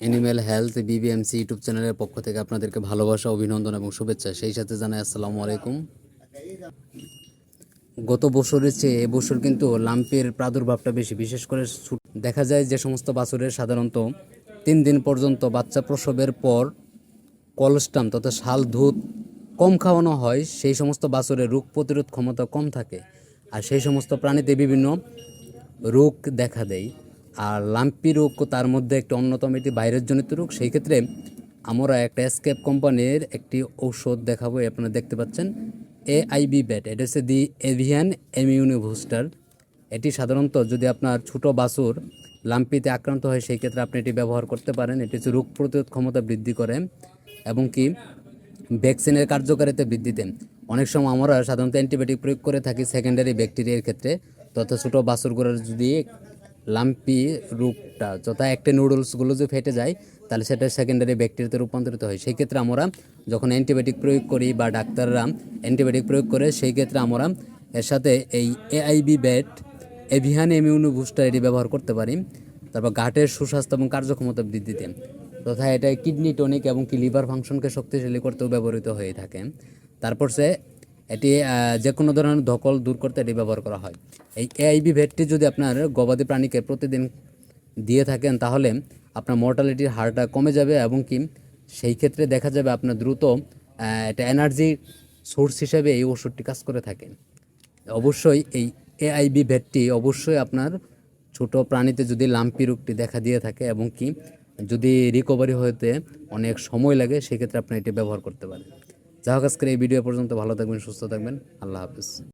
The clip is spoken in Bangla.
অ্যানিম্যাল হেলথ বিবিএমসি ইউটিউব চ্যানেলের পক্ষ থেকে আপনাদেরকে ভালোবাসা, অভিনন্দন এবং শুভেচ্ছা। সেই সাথে জানাই আসসালামু আলাইকুম। গত বছরের চেয়ে এবছর কিন্তু লাম্পের প্রাদুর্ভাবটা বেশি। বিশেষ করে দেখা যায় যে সমস্ত বাছুরের সাধারণত তিন দিন পর্যন্ত বাচ্চা প্রসবের পর কলস্টাম তথা শাল, দুধ কম খাওয়ানো হয়, সেই সমস্ত বাছুরের রোগ প্রতিরোধ ক্ষমতা কম থাকে। আর সেই সমস্ত প্রাণীতে বিভিন্ন রোগ দেখা দেয়। আর লাম্পি রোগ তার মধ্যে একটি অন্যতম একটি ভাইরাস জনিত রোগ। সেই ক্ষেত্রে আমরা একটা এসকেপ কোম্পানির একটি ঔষধ দেখাবো আপনারা দেখতে পাচ্ছেন। এআইবি ব্যাট এটা হচ্ছে দি এভিয়ান এমিউনি বুস্টার এটি সাধারণত যদি আপনার ছোট বাছুর লাম্পিতে আক্রান্ত হয়, সেই ক্ষেত্রে আপনি এটি ব্যবহার করতে পারেন। এটি হচ্ছে রোগ প্রতিরোধ ক্ষমতা বৃদ্ধি করে এবং কি ভ্যাকসিনের কার্যকারিতা বৃদ্ধিতে অনেক সময় আমরা সাধারণত অ্যান্টিবায়োটিক প্রয়োগ করে থাকি সেকেন্ডারি ব্যাকটেরিয়ার ক্ষেত্রে, তথা ছোটো বাছুরগুলোর যদি লাম্পি রূপটা, যথা একটা নুডলসগুলো যদি ফেটে যায়, তাহলে সেটা সেকেন্ডারি ব্যাকটেরিয়াতে রূপান্তরিত হয়। সেই ক্ষেত্রে আমরা যখন অ্যান্টিবায়োটিক প্রয়োগ করি বা ডাক্তাররা অ্যান্টিবায়োটিক প্রয়োগ করে, সেই ক্ষেত্রে আমরা এর সাথে এই AIB bat avian immuno booster এটি ব্যবহার করতে পারি। তারপর ঘাটের সুস্বাস্থ্য এবং কার্যক্ষমতা বৃদ্ধিতে। তথা এটা কিডনি টনিক এবং কি লিভার ফাংশনকে শক্তিশালী করতেও ব্যবহৃত হয়ে থাকে। তারপর সে এটি যে কোনো ধরনের ধকল দূর করতে এটি ব্যবহার করা হয়। এই এআইবি ভেটটি যদি আপনার গবাদি প্রাণীকে প্রতিদিন দিয়ে থাকেন, তাহলে আপনার মর্টালিটির হারটা কমে যাবে এবং কি সেই ক্ষেত্রে দেখা যাবে আপনার দ্রুত এটা এনার্জি সোর্স হিসেবে এই ওষুধটি কাজ করে থাকে অবশ্যই এই এআইবি ভেটটি অবশ্যই আপনার ছোট প্রাণীতে যদি লাম্পি রোগটি দেখা দিয়ে থাকে এবং কি যদি রিকভারি হতে অনেক সময় লাগে, সেক্ষেত্রে আপনি এটি ব্যবহার করতে পারেন। যা হোক আজকের এই ভিডিও পর্যন্ত ভালো থাকবেন সুস্থ থাকবেন। আল্লাহ হাফিজ।